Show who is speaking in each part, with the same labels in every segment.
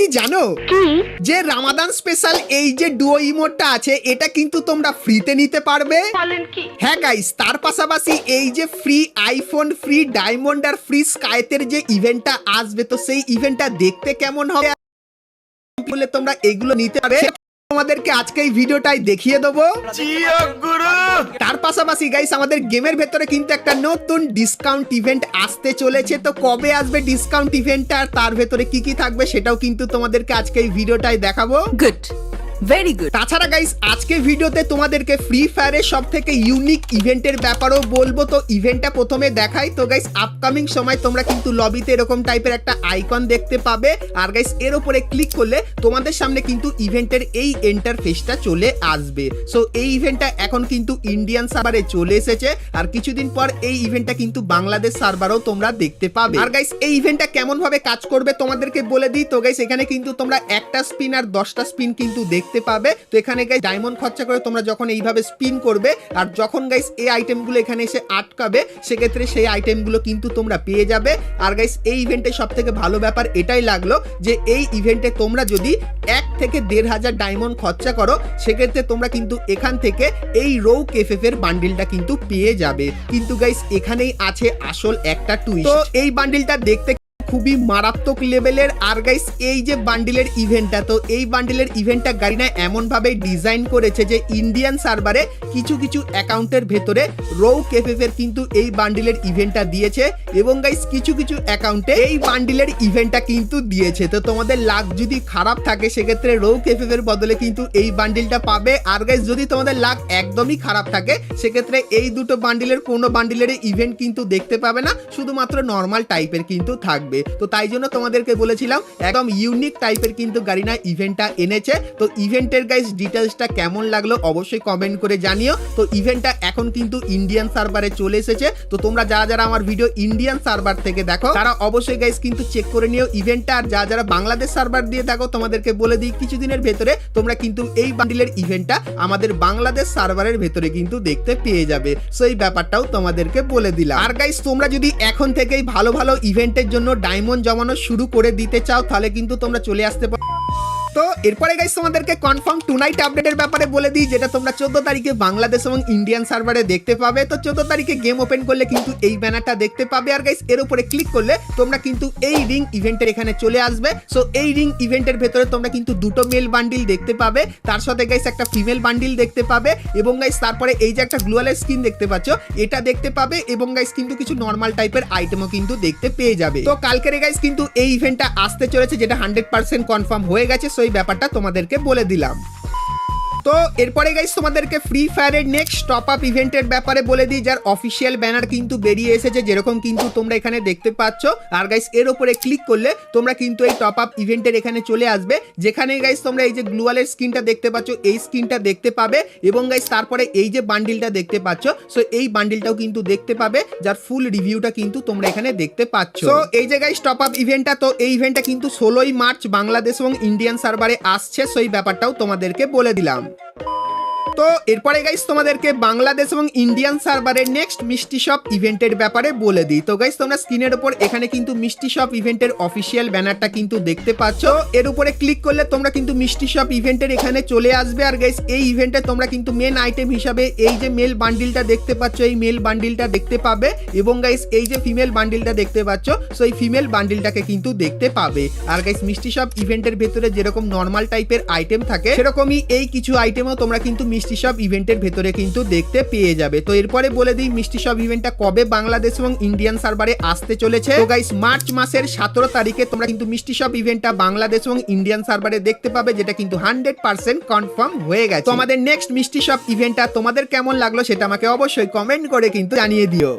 Speaker 1: কি জানো? যে রামাদান স্পেশাল এই যে ডুয়ো ইমোটটা আছে এটা কিন্তু তোমরা ফ্রিতে নিতে পারবে।
Speaker 2: বলেন কি?
Speaker 1: হ্যাঁ গাইস তার পাশাপাশি এই যে ফ্রি আইফোন ফ্রি ডায়মন্ড আর ফ্রি স্কাইতের যে ইভেন্টটা আসবে তো সেই ইভেন্টটা দেখতে কেমন হবে? বলে তোমরা এগুলো নিতে পারবে। তোমাদেরকে আজকে এই ভিডিওটাই দেখিয়ে দেবো। তার পাশাপাশি গাইস আমাদের গেমের ভেতরে কিন্তু একটা নতুন ডিসকাউন্ট ইভেন্ট আসতে চলেছে। তো কবে আসবে ডিসকাউন্ট ইভেন্টটা আর তার ভেতরে কি কি থাকবে সেটাও কিন্তু তোমাদেরকে আজকে এই ভিডিওটাই দেখাবো।
Speaker 3: গুড ভেরি গুড
Speaker 1: তাছাড়া গাইস আজকে ভিডিওতে তোমাদেরকে ফ্রি ফায়ারের সব থেকে ইউনিক ইভেন্টের ব্যাপারেও বলব। তো ইভেন্টটা প্রথমে দেখাই। তো গাইস আপকামিং সময় তোমরা কিন্তু লবিতে এরকম টাইপের একটা আইকন দেখতে পাবে। আর গাইস এর উপরে ক্লিক করলে তোমাদের সামনে কিন্তু ইভেন্টের এই ইন্টারফেসটা চলে আসবে। সো এই ইভেন্টটা এখন কিন্তু ইন্ডিয়ান সার্ভারে চলে এসেছে। আর কিছুদিন পর এই ইভেন্টটা কিন্তু বাংলাদেশ সার্ভারেও তোমরা দেখতে পাবে। আর গাইস এই ইভেন্টটা কেমন ভাবে কাজ করবে তোমাদেরকে বলে দিই। তো গাইস এখানে কিন্তু তোমরা একটা স্পিন আর দশটা স্পিন কিন্তু দেখতে পাবে। তো এখানে গাইস ডায়মন্ড খরচা করে তোমরা যখন এইভাবে স্পিন করবে, আর যখন গাইস এই আইটেমগুলো এখানে এসে আটকাবে, সেক্ষেত্রে সেই আইটেমগুলো কিন্তু তোমরা পেয়ে যাবে। আর গাইস এই ইভেন্টে সব থেকে ভালো ব্যাপার এটাই লাগল যে এই ইভেন্টে তোমরা যদি এক থেকে দেড় হাজার ডায়মন্ড খরচা করো, সেক্ষেত্রে তোমরা কিন্তু এখান থেকে এই রৌ কেফেফ এর বান্ডিলটা কিন্তু পেয়ে যাবে। কিন্তু গাইস এখানেই আছে আসল একটা টুইস্ট তো এই বান্ডিলটা দেখতে খুবই মারাত্মক লেভেলের আর গাইস এই যে বান্ডিলের ইভেন্টটা তো এই বান্ডিলের ইভেন্টটা গাড়িনা এমন ভাবে ডিজাইন করেছে যে ইন্ডিয়ান সার্ভারে কিছু কিছু অ্যাকাউন্টের ভেতরে রৌ কেফেফের কিন্তু এই বান্ডিলের ইভেন্টটা দিয়েছে। এবং গাইস কিছু কিছু অ্যাকাউন্টে এই বান্ডিলের ইভেন্টটা কিন্তু দিয়েছে। তো তোমাদের লাক যদি খারাপ থাকে, সেক্ষেত্রে রৌ কেফেফের বদলে কিন্তু এই বান্ডিলটা পাবে। আর গাইস যদি তোমাদের লাক একদমই খারাপ থাকে, সেক্ষেত্রে এই দুটো বান্ডিলের কোনো বান্ডিলের ইভেন্ট কিন্তু দেখতে পাবে না। শুধুমাত্র নর্মাল টাইপের কিন্তু থাকবে। তো তাই জন্য তোমাদেরকে বলেছিলাম, একদম ইউনিক টাইপের কিন্তু গাড়িনা ইভেন্টটা এনেছে। তো ইভেন্টের গাইস ডিটেলসটা কেমন লাগল অবশ্যই কমেন্ট করে জানিও। তো ইভেন্টটা এখন কিন্তু ইন্ডিয়ান সার্ভারে চলে এসেছে। তো তোমরা যারা যারা আমার ভিডিও ইন্ডিয়ান সার্ভার থেকে দেখো, তারা অবশ্যই গাইস কিন্তু চেক করে নিও ইভেন্টটা আর যারা যারা বাংলাদেশ সার্ভার দিয়ে দেখো, তোমাদেরকে বলে দিই কিছুদিনের ভেতরে তোমরা কিন্তু এই বান্ডিলের ইভেন্টটা আমাদের বাংলাদেশ সার্ভারের ভেতরে কিন্তু দেখতে পেয়ে যাবে। সো এই ব্যাপারটাও তোমাদেরকে বলে দিলাম। আর গাইস তোমরা যদি এখন থেকেই ভালো ভালো ইভেন্টের জন্য ডায়মন্ড জমানো শুরু করে দিতে চাও তাহলে কিন্তু তোমরা চলে আসতে পারো। তো এরপরে গাইস তোমাদেরকে কনফার্ম টু নাইট আপডেটের ব্যাপারে বলে দিই, যেটা তোমরা চোদ্দ তারিখে বাংলাদেশ এবং ইন্ডিয়ান সার্ভারে দেখতে পাবে। তো চোদ্দ তারিখে গেম ওপেন করলে কিন্তু এই ব্যানারটা দেখতে পাবে। আর গাইস এর উপরে ক্লিক করলে তোমরা কিন্তু এই রিং ইভেন্টের এখানে চলে আসবে। সো এই রিং ইভেন্টের ভেতরে তোমরা কিন্তু দুটো মেল বান্ডিল দেখতে পাবে। তার সাথে গাইস একটা ফিমেল বান্ডিল দেখতে পাবে। এবং গাইস তারপরে এই যে একটা গ্লোয়ালের স্কিন দেখতে পাচ্ছ, এটা দেখতে পাবে। এবং গাইস কিন্তু কিছু নর্মাল টাইপের আইটেমও কিন্তু দেখতে পেয়ে যাবে। তো কালকের গাইস কিন্তু এই ইভেন্টটা আসতে চলেছে, যেটা হান্ড্রেড পার্সেন্ট কনফার্ম হয়ে গেছে। এই ব্যাপারটা তোমাদেরকে বলে দিলাম। তো এরপরে গাইস তোমাদেরকে ফ্রি ফায়ারের নেক্সট টপ আপ ইভেন্টের ব্যাপারে বলে দিই যার অফিসিয়াল ব্যানার কিন্তু বেরিয়ে এসেছে যেরকম কিন্তু তোমরা এখানে দেখতে পাচ্ছ। আর গাইস এর উপরে ক্লিক করলে তোমরা কিন্তু এই টপ আপ ইভেন্টের এখানে চলে আসবে যেখানে গাইস তোমরা এই যে গ্লুয়ালের স্ক্রিনটা দেখতে পাচ্ছ এই স্ক্রিনটা দেখতে পাবে এবং গাইস তারপরে এই যে বান্ডিলটা দেখতে পাচ্ছ সো এই বান্ডিলটাও কিন্তু দেখতে পাবে যার ফুল রিভিউটা কিন্তু তোমরা এখানে দেখতে পাচ্ছ। তো এই যে গাইস টপ আপ ইভেন্টটা তো এই ইভেন্টটা কিন্তু ষোলোই মার্চ বাংলাদেশ এবং ইন্ডিয়ান সার্ভারে আসছে সো এই ব্যাপারটাও তোমাদেরকে বলে দিলাম। you তো এরপরে গাইস তোমাদেরকে বাংলাদেশ এবং ইন্ডিয়ান সার্ভারের নেক্সট মিষ্টি শপ ইভেন্টের ব্যাপারে বলে দিই। তো গাইস তোমরা স্ক্রিনের উপর এখানে কিন্তু মিষ্টি শপ ইভেন্টের অফিসিয়াল ব্যানারটা কিন্তু দেখতে পাচ্ছ। এর উপরে ক্লিক করলে তোমরা কিন্তু মিষ্টি শপ ইভেন্টের এখানে চলে আসবে। আর গাইস এই ইভেন্টে তোমরা কিন্তু মেন আইটেম হিসাবে এই যে মেল বান্ডিলটা দেখতে পাচ্ছ, এই মেল বান্ডিলটা দেখতে পাবে। এবং গাইস এই যে ফিমেল বান্ডিলটা দেখতে পাচ্ছ সো এই ফিমেল বান্ডিলটাকে কিন্তু দেখতে পাবে। আর গাইস মিষ্টি শপ ইভেন্টের ভেতরে যেরকম নর্মাল টাইপের আইটেম থাকে, সেরকমই এই কিছু আইটেমও তোমরা কিন্তু মিষ্টি শপ ইভেন্টের ভেতরে কিন্তু দেখতে পেয়ে যাবে। তো এরপরে বলে দিই, মিষ্টি সব ইভেন্টটা কবে বাংলাদেশ এবং ইন্ডিয়ান সার্ভারে আসতে চলেছে? তো গাইস মার্চ মাসের সতেরো তারিখে তোমরা কিন্তু মিষ্টি সব ইভেন্টটা বাংলাদেশ এবং ইন্ডিয়ান সার্ভারে দেখতে পাবে, যেটা কিন্তু হান্ড্রেড পার্সেন্ট কনফার্ম হয়ে গেছে। তো আমাদের নেক্সট মিষ্টি সব ইভেন্টটা তোমাদের কেমন লাগল সেটা আমাকে অবশ্যই কমেন্ট করে কিন্তু জানিয়ে দিও।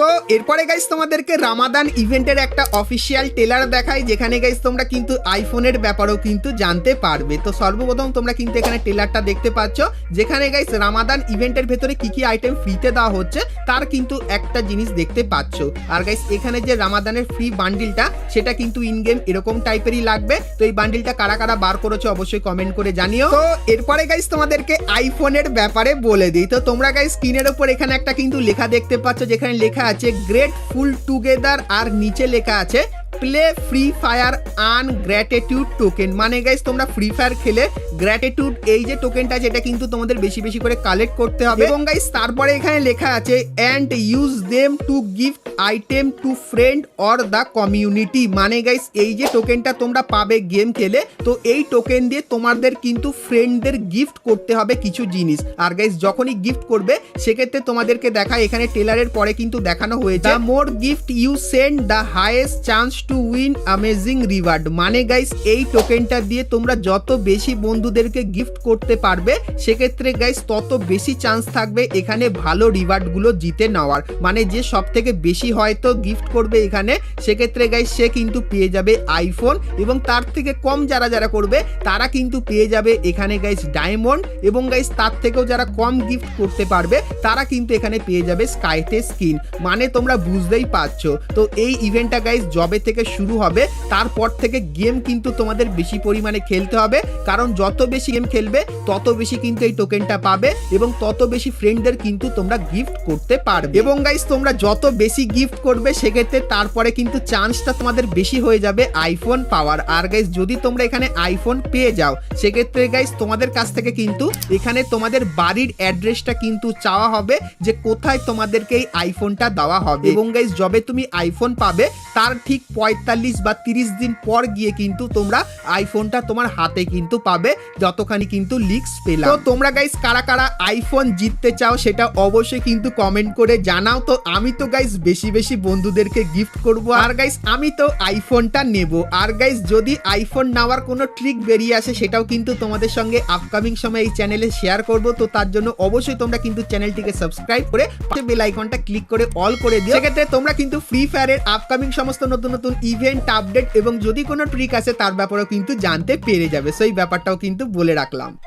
Speaker 1: তো এরপরে গাইস তোমাদেরকে রামাদান ইভেন্টের একটা অফিসিয়াল টেলার দেখাই, যেখানে গাইস তোমরা কিন্তু আইফোনের ব্যাপারেও কিন্তু জানতে পারবে। তো সর্বপ্রথম তোমরা কিন্তু এখানে টেলারটা দেখতে পাচ্ছ, যেখানে গাইস রামাদান ইভেন্টের ভেতরে কি কি আইটেম ফ্রিতে দেওয়া হচ্ছে, তার কিন্তু একটা জিনিস দেখতে পাচ্ছ। আর গাইস এখানে যে রামাদানের ফ্রি বান্ডিলটা সেটা কিন্তু ইন গেম এরকম টাইপেরই লাগবে। তো এই বান্ডিলটা কারা কারা বার করেছ অবশ্যই কমেন্ট করে জানিও। তো এরপরে গাইস তোমাদেরকে আইফোনের ব্যাপারে বলে দিই। তো তোমরা গাইস স্ক্রিনের উপর এখানে একটা কিন্তু লেখা দেখতে পাচ্ছ, যেখানে লেখা আছে গ্রেট ফুল টুগেদার আর নিচে লেখা আছে play Free Fire earn gratitude token মানে গাইস তোমরা ফ্রি ফায়ার খেলে গ্র্যাটিটিউড এই যে টোকেনটা যেটা কিন্তু তোমাদের বেশি বেশি করে কালেক্ট করতে হবে। এবং গাইস তারপরে এখানে লেখা আছে and use them to gift item to friend or the community মানে গাইস এই যে টোকেনটা তোমরা পাবে গেম খেলে, তো এই টোকেন দিয়ে তোমাদের কিন্তু ফ্রেন্ডদের গিফট করতে হবে কিছু জিনিস। আর গাইস যখনই গিফট করবে, সেক্ষেত্রে তোমাদেরকে দেখা এখানে টেলারের পরে কিন্তু দেখানো হয়েছে। More gift you send the highest chance to win amazing reward মানে গাইস এই টোকেনটা দিয়ে তোমরা যত বেশি বন্ধুদেরকে গিফট করতে পারবে, সেক্ষেত্রে গাইস তত বেশি চান্স থাকবে এখানে ভালো রিওয়ার্ডগুলো জিতে নেওয়ার। মানে যে সব থেকে বেশি হয়তো গিফট করবে এখানে, সেক্ষেত্রে গাইস সে কিন্তু পেয়ে যাবে আইফোন এবং তার থেকে কম যারা যারা করবে, তারা কিন্তু পেয়ে যাবে এখানে গাইস ডায়মন্ড এবং গাইস তার থেকেও যারা কম গিফট করতে পারবে, তারা কিন্তু এখানে পেয়ে যাবে স্কাইতে স্কিন মানে তোমরা বুঝতেই পারছ। তো এই ইভেন্টটা গাইস জবে থেকে শুরু হবে, তারপর থেকে গেম কিন্তু তোমাদের বেশি পরিমাণে খেলতে হবে। কারণ যত বেশি গেম খেলবে, তত বেশি কিন্তু এই টোকেনটা পাবে এবং তত বেশি ফ্রেন্ডদের কিন্তু তোমরা গিফট করতে পারবে। এবং গাইস তোমরা যত বেশি গিফট করবে, সেক্ষেত্রে তারপরে কিন্তু চান্সটা তোমাদের বেশি হয়ে যাবে আইফোন পাওয়ার। আর গাইস যদি তোমরা এখানে আইফোন পেয়ে যাও, সেক্ষেত্রে গাইস তোমাদের কাছ থেকে কিন্তু এখানে তোমাদের বাড়ির অ্যাড্রেসটা কিন্তু চাওয়া হবে যে কোথায় তোমাদেরকে এই আইফোনটা দেওয়া হবে। এবং গাইস যবে তুমি আইফোন পাবে, তার ঠিক পঁয়তাল্লিশ বা তিরিশ দিন পর গিয়ে কিন্তু তোমরা আইফোনটা তোমার হাতে কিন্তু পাবে, যতখানি কিন্তু লিক্স পেলাম। তো তোমরা গাইস কারা কারা আইফোন জিততে চাও সেটা অবশ্যই কিন্তু কমেন্ট করে জানাও। তো আমি তো গাইস বেশি বেশি বন্ধুদেরকে গিফট করব। আর গাইস আমি তো আইফোনটা নেব। আর গাইস যদি আইফোন নেওয়ার কোনো ট্রিক বেরিয়ে আসে সেটাও কিন্তু তোমাদের সঙ্গে আপকামিং সময় এই চ্যানেলে শেয়ার করব। তো তার জন্য অবশ্যই তোমরা কিন্তু চ্যানেলটিকে সাবস্ক্রাইব করে বেল আইকনটা ক্লিক করে অল করে দিও। সেক্ষেত্রে তোমরা কিন্তু ফ্রি ফায়ারের আপকামিং সমস্ত নতুন নতুন ইভেন্ট আপডেট এবং যদি কোনো ট্রিক আছে তার ব্যাপারেও কিন্তু জানতে পেরে যাবে। সেই ব্যাপারটাও কিন্তু বলে রাখলাম।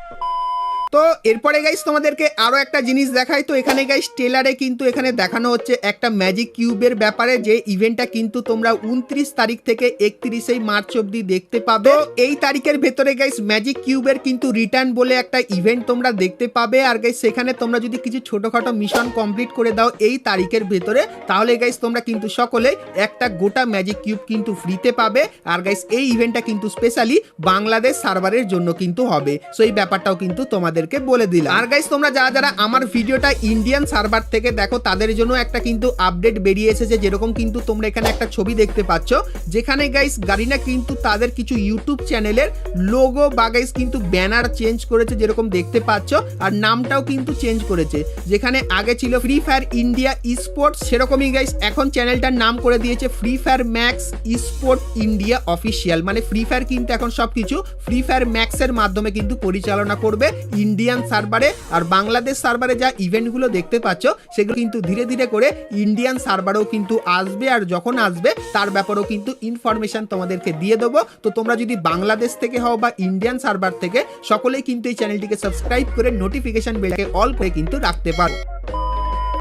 Speaker 1: তো এরপরে গাইস তোমাদেরকে আরও একটা জিনিস দেখাই। তো এখানে গাইস টেলারে কিন্তু এখানে দেখানো হচ্ছে একটা ম্যাজিক কিউবের ব্যাপারে যে ইভেন্টটা কিন্তু তোমরা উনত্রিশ তারিখ থেকে একত্রিশে মার্চ অবধি দেখতে পাবে। এই তারিখের ভেতরে গাইস ম্যাজিক কিউবের কিন্তু রিটার্ন বলে একটা ইভেন্ট তোমরা দেখতে পাবে। আর গাইস সেখানে তোমরা যদি কিছু ছোটখাটো মিশন কমপ্লিট করে দাও এই তারিখের ভেতরে, তাহলে গাইস তোমরা কিন্তু সকলে একটা গোটা ম্যাজিক কিউব কিন্তু ফ্রিতে পাবে। আর গাইস এই ইভেন্টটা কিন্তু স্পেশালি বাংলাদেশ সার্ভারের জন্য কিন্তু হবে। সো এই ব্যাপারটাও কিন্তু তোমাদেরকে বলে দিলাম। আর গাইস তোমরা যারা যারা আমার ভিডিওটা ইন্ডিয়ান সার্ভার থেকে দেখো, তাদের জন্য একটা কিন্তু আপডেট বেরিয়ে এসেছে। যেরকম কিন্তু তোমরা এখানে একটা ছবি দেখতে পাচ্ছ। যেখানে গাইস গারিনা কিন্তু তাদের কিছু ইউটিউব চ্যানেলের লোগো বা গাইস কিন্তু ব্যানার চেঞ্জ করেছে যেরকম দেখতে পাচ্ছ। আর নামটাও কিন্তু চেঞ্জ করেছে। যেখানে আগে ছিল ফ্রি ফায়ার ইন্ডিয়া স্পোর্টস সেরকমই গাইস এখন চ্যানেলটার নাম করে দিয়েছে Free Fire Max sport India official মানে ফ্রি ফায়ার কিন্তু এখন সবকিছু ফ্রি ফায়ার ম্যাক্সের মাধ্যমে কিন্তু পরিচালনা করবে ইন্ডিয়ান সার্ভারে আর বাংলাদেশ সার্ভারে যা ইভেন্টগুলো দেখতে পাচ্ছ, সেগুলো কিন্তু ধীরে ধীরে করে ইন্ডিয়ান সার্ভারেও কিন্তু আসবে আর যখন আসবে, তার ব্যাপারেও কিন্তু ইনফরমেশন তোমাদেরকে দিয়ে দেবো। তো তোমরা যদি বাংলাদেশ থেকে হও বা ইন্ডিয়ান সার্ভার থেকে, সকলেই কিন্তু এই চ্যানেলটিকে সাবস্ক্রাইব করে নোটিফিকেশন বেলকে অল করে কিন্তু রাখতে পারো।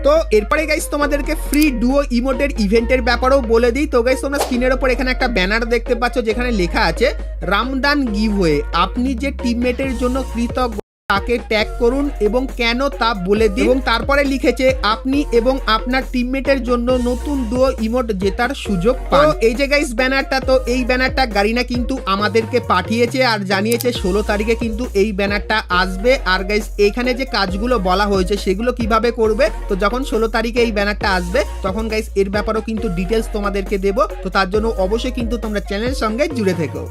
Speaker 1: তো এরপরে গাইস তোমাদেরকে ফ্রি ডুও ইমোটের ইভেন্টের ব্যাপারেও বলে দিই। তো গাইস তোমরা স্ক্রিনের ওপর এখানে একটা ব্যানার দেখতে পাচ্ছ, যেখানে লেখা আছে রামদান গিভওয়ে আপনি যে টিমমেটের জন্য কৃতজ্ঞ তাকে ট্যাগ করুন এবং কেন তা বলে দিন। এবং তারপরে লিখেছে, আপনি এবং আপনার টিমমেটের জন্য নতুন ডুও ইমোট জেতার সুযোগ পান। এই যে গাইস ব্যানারটা তো এই ব্যানারটা গারিনা কিন্তু আমাদেরকে পাঠিয়েছে আর জানিয়েছে, ষোলো তারিখে কিন্তু এই ব্যানারটা আসবে। আর গাইস এখানে যে কাজগুলো বলা হয়েছে, সেগুলো কীভাবে করবে? তো যখন ষোলো তারিখে এই ব্যানারটা আসবে, তখন গাইস এর ব্যাপারেও কিন্তু ডিটেলস তোমাদেরকে দেবো। তো তার জন্য অবশ্যই কিন্তু তোমরা চ্যানেলের সঙ্গে জুড়ে থেকো।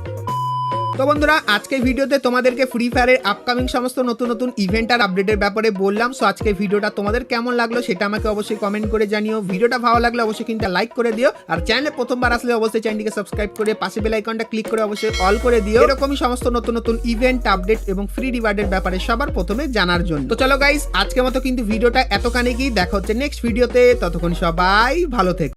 Speaker 1: তো বন্ধুরা আজকে ভিডিওতে তোমাদেরকে ফ্রি ফায়ারের আপকামিং সমস্ত নতুন নতুন ইভেন্ট আর আপডেটের ব্যাপারে বললাম। সো আজকে ভিডিওটা তোমাদের কেমন লাগল সেটা আমাকে অবশ্যই কমেন্ট করে জানিও। ভিডিওটা ভালো লাগলে অবশ্যই কিন্তু লাইক করে দিও। আর চ্যানেলে প্রথমবার আসলে অবশ্যই চ্যানেলটিকে সাবস্ক্রাইব করে পাশে বেল আইকনটা ক্লিক করে অবশ্যই অল করে দিও। এরকমই সমস্ত নতুন নতুন ইভেন্ট আপডেট এবং ফ্রি রিওয়ার্ডের ব্যাপারে সবার প্রথমে জানার জন্য। তো চলো গাইস আজকে মতো কিন্তু ভিডিওটা এতখানি কি? দেখা হচ্ছে নেক্সট ভিডিওতে ততক্ষণ সবাই ভালো থেকো।